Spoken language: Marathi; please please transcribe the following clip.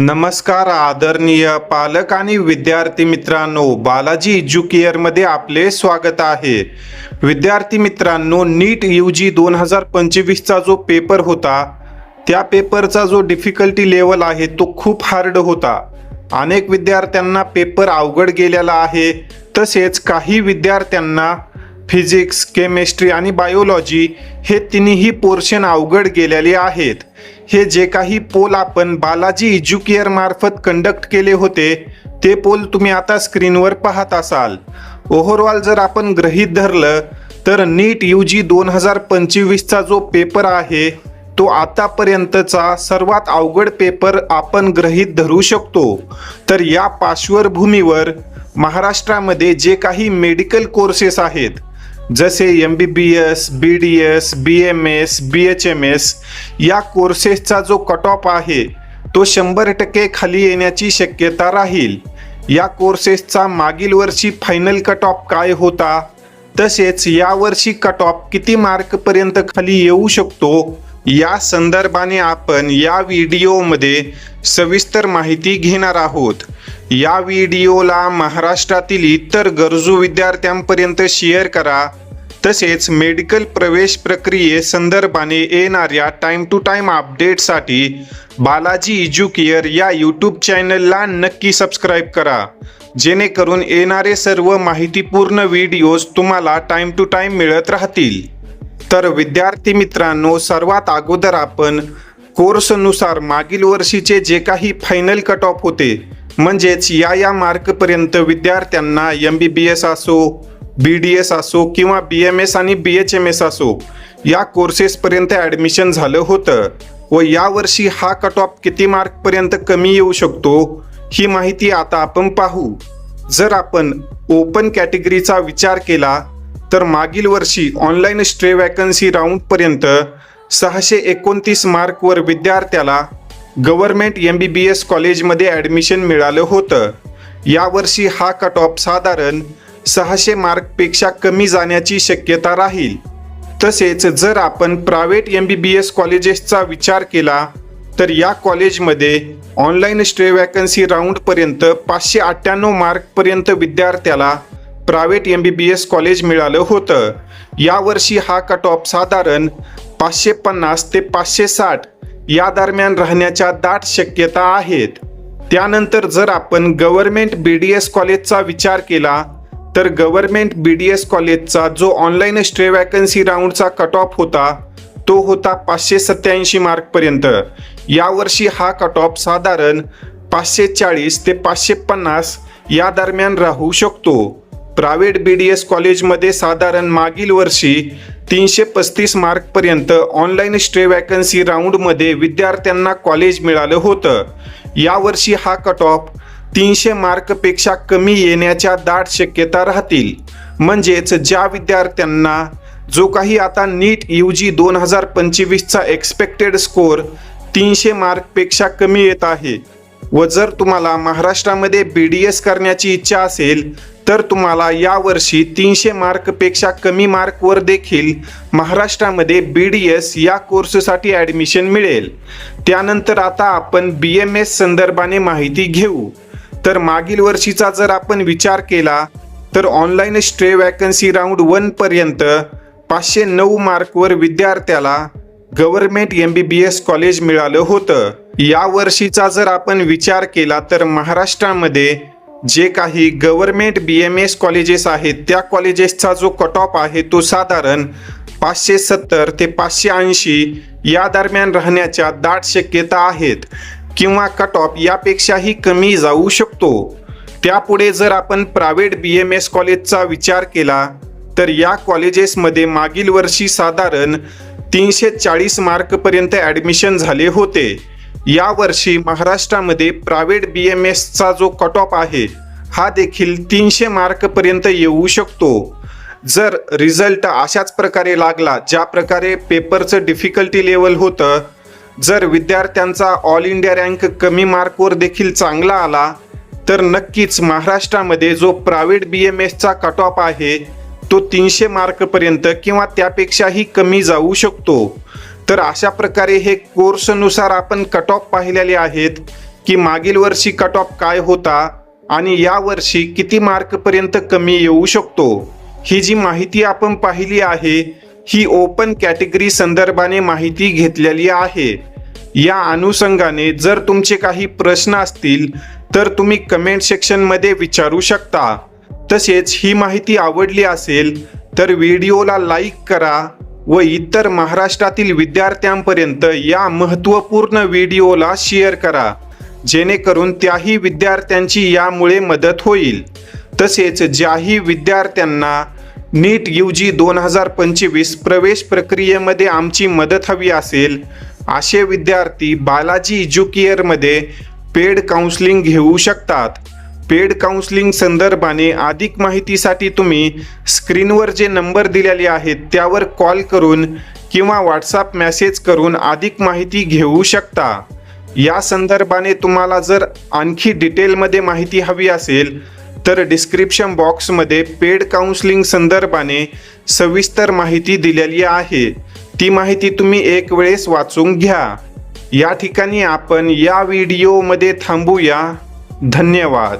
नमस्कार आदरणीय पालक आणि विद्यार्थी मित्रांनो बालाजी एज्युकेअरमध्ये आपले स्वागत आहे. विद्यार्थी मित्रांनो नीट यू जी दोन हजार पंचवीसचा जो पेपर होता त्या पेपरचा जो डिफिकल्टी लेवल आहे तो खूप हार्ड होता. अनेक विद्यार्थ्यांना पेपर अवघड गेलेला आहे तसेच काही विद्यार्थ्यांना फिजिक्स केमिस्ट्री आणि बायोलॉजी हे तिन्ही पोर्शन अवघड गेलेले आहेत. हे जे काही पोल आपण बालाजी एज्युकेअर मार्फत कंडक्ट केले होते ते पोल तुम्ही आता स्क्रीनवर पाहत असाल. ओव्हरऑल जर आपण ग्रहीत धरलं तर नीट यू जी दोन हजार पंचवीसचा जो पेपर आहे तो आतापर्यंतचा सर्वात अवघड पेपर आपण ग्रहीत धरू शकतो. तर या पार्श्वभूमीवर महाराष्ट्रामध्ये जे काही मेडिकल कोर्सेस आहेत जसे M B B S B D S B M S B H M S या कोर्सेसचा जो कट ऑफ आहे तो शंभर टक्के खाली येण्याची शक्यता राहील. या कोर्सेसचा मागील वर्षी फायनल कट ऑफ काय होता? तसेच यावर्षी कट ऑफ किती मार्कपर्यंत खाली येऊ शकतो? या संदर्भाने आपण या व्हिडिओमध्ये सविस्तर माहिती घेणार आहोत. या व्हिडिओला महाराष्ट्रातील इतर गरजू विद्यार्थ्यांपर्यंत शेअर करा. तसेच मेडिकल प्रवेश प्रक्रिये संदर्भाने येणाऱ्या टाइम टू टाइम अपडेटसाठी बालाजी एज्युकेअर या यूट्यूब चॅनलला नक्की सबस्क्राईब करा. जेणेकरून येणारे सर्व माहितीपूर्ण व्हिडिओज तुम्हाला टाइम टू टाइम मिळत राहतील. तर विद्यार्थी मित्रांनो सर्वात अगोदर आपण कोर्सनुसार मागील वर्षीचे जे काही फायनल कट ऑफ होते म्हणजेच या या मार्कपर्यंत विद्यार्थ्यांना एम बी बी एस असो बी डी एस असो किंवा बी एम एस आणि बी एच एम एस असो या कोर्सेसपर्यंत ॲडमिशन झालं होतं व यावर्षी हा कट ऑफ किती मार्कपर्यंत कमी येऊ शकतो ही माहिती आता आपण पाहू. जर आपण ओपन कॅटेगरीचा विचार केला तर मागील वर्षी ऑनलाईन स्ट्रे वॅकन्सी राऊंडपर्यंत सहाशे एकोणतीस मार्कवर विद्यार्थ्याला government M B B S कॉलेजमध्ये ॲडमिशन मिळालं होतं. यावर्षी हा कट ऑफ साधारण सहाशे मार्कपेक्षा कमी जाण्याची शक्यता राहील. तसेच जर आपण private M B B S कॉलेजेसचा विचार केला तर या कॉलेजमध्ये ऑनलाईन स्ट्रे वॅकन्सी राऊंडपर्यंत पाचशे अठ्ठ्याण्णव मार्कपर्यंत विद्यार्थ्याला private M B B S college मिळालं होतं. यावर्षी हा कट ऑफ साधारण पाचशे पन्नास ते पाचशे साठ या दरम्यान राहण्याच्या दाट शक्यता आहेत. त्यानंतर जर आपण गव्हर्मेंट बी डी एस कॉलेजचा विचार केला तर गव्हर्मेंट बी डी एस कॉलेजचा जो ऑनलाईन स्ट्रे वॅकन्सी राऊंडचा कट ऑफ होता तो होता पाचशे सत्याऐंशी मार्कपर्यंत. यावर्षी हा कट ऑफ साधारण पाचशे चाळीस ते पाचशे पन्नास या दरम्यान राहू शकतो. प्रायव्हेट बी डी एस कॉलेजमध्ये साधारण मागील वर्षी तीनशे पस्तीस मार्कपर्यंत ऑनलाईन स्ट्रे वॅकन्सी राऊंडमध्ये विद्यार्थ्यांना कॉलेज मिळालं होतं. यावर्षी हा कट ऑफ तीनशे मार्कपेक्षा कमी येण्याच्या दाट शक्यता राहतील. म्हणजेच ज्या विद्यार्थ्यांना जो काही आता नीट यू जी दोन हजार पंचवीसचा एक्सपेक्टेड स्कोअर तीनशे मार्कपेक्षा कमी येत आहे. व जर तुम्हाला महाराष्ट्रामध्ये बी डी एस करण्याची इच्छा असेल तर तुम्हाला यावर्षी तीनशे मार्कपेक्षा कमी मार्कवर देखील महाराष्ट्रामध्ये बी डी एस या कोर्ससाठी ॲडमिशन मिळेल. त्यानंतर आता आपण बी एम एस संदर्भाने माहिती घेऊ. तर मागील वर्षीचा जर आपण विचार केला तर ऑनलाईन स्ट्रे वॅकन्सी राऊंड वनपर्यंत पाचशे नऊ मार्कवर विद्यार्थ्याला government M B B S college मिळालं होतं. या वर्षीचा जर आपण विचार केला तर महाराष्ट्रामध्ये जे काही government B M S colleges आहेत त्या कॉलेजेसचा जो कट ऑफ आहे तो साधारण पाचशे सत्तर ते पाचशे ऐंशी या दरम्यान राहण्याच्या दाट शक्यता आहेत. किंवा कट ऑफ यापेक्षाही कमी जाऊ शकतो. त्यापुढे जर आपण प्रायव्हेट बी एम एस कॉलेजचा विचार केला तर या कॉलेजेसमध्ये मागील वर्षी साधारण तीनशे चाळीस मार्कपर्यंत ॲडमिशन झाले होते. यावर्षी महाराष्ट्रामध्ये प्रायव्हेट बी एम एसचा जो कट ऑफ आहे हा देखील तीनशे मार्कपर्यंत येऊ शकतो. जर रिझल्ट अशाच प्रकारे लागला ज्या प्रकारे पेपरचं डिफिकल्टी लेवल होतं जर विद्यार्थ्यांचा ऑल इंडिया रँक कमी मार्कवर देखील चांगला आला तर नक्कीच महाराष्ट्रामध्ये जो प्रायव्हेट बी एम एसचा कट ऑफ आहे तो तीनशे मार्कपर्यंत किंवा त्यापेक्षाही कमी जाऊ शकतो. तर अशा प्रकारे हे कोर्सनुसार आपण कट ऑफ पाहिलेले आहेत की मागील वर्षी कट ऑफ काय होता आणि या वर्षी किती मार्कपर्यंत कमी येऊ शकतो? ही जी माहिती आपण पाहिली आहे ही ओपन कॅटेगरी संदर्भाने माहिती घेतलेली आहे. या अनुषंगाने जर तुमचे काही प्रश्न असतील तर तुम्ही कमेंट सेक्शनमध्ये विचारू शकता. तसेच ही माहिती आवडली असेल तर व्हिडिओला लाईक करा. व इतर महाराष्ट्रातील विद्यार्थ्यांपर्यंत या महत्त्वपूर्ण व्हिडिओला शेअर करा जेणेकरून त्याही विद्यार्थ्यांची यामुळे मदत होईल. तसेच ज्याही विद्यार्थ्यांना नीट यू जी दोन हजार पंचवीस प्रवेश प्रक्रियेमध्ये आमची मदत हवी असेल असे विद्यार्थी बालाजी एज्युकेअरमध्ये पेड काउन्सिलिंग घेऊ शकतात. पेड काउन्सलिंग संदर्भाने अधिक माहितीसाठी तुम्ही स्क्रीनवर जे नंबर दिलेले आहेत त्यावर कॉल करून किंवा व्हॉट्सअप मेसेज करून अधिक माहिती घेऊ शकता. या संदर्भाने तुम्हाला जर आणखी डिटेलमध्ये माहिती हवी असेल तर डिस्क्रिप्शन बॉक्समध्ये पेड काउन्सलिंग संदर्भाने सविस्तर माहिती दिलेली आहे. ती माहिती तुम्ही एक वेळेस वाचून घ्या. या ठिकाणी आपण या व्हिडिओमध्ये थांबूया. धन्यवाद.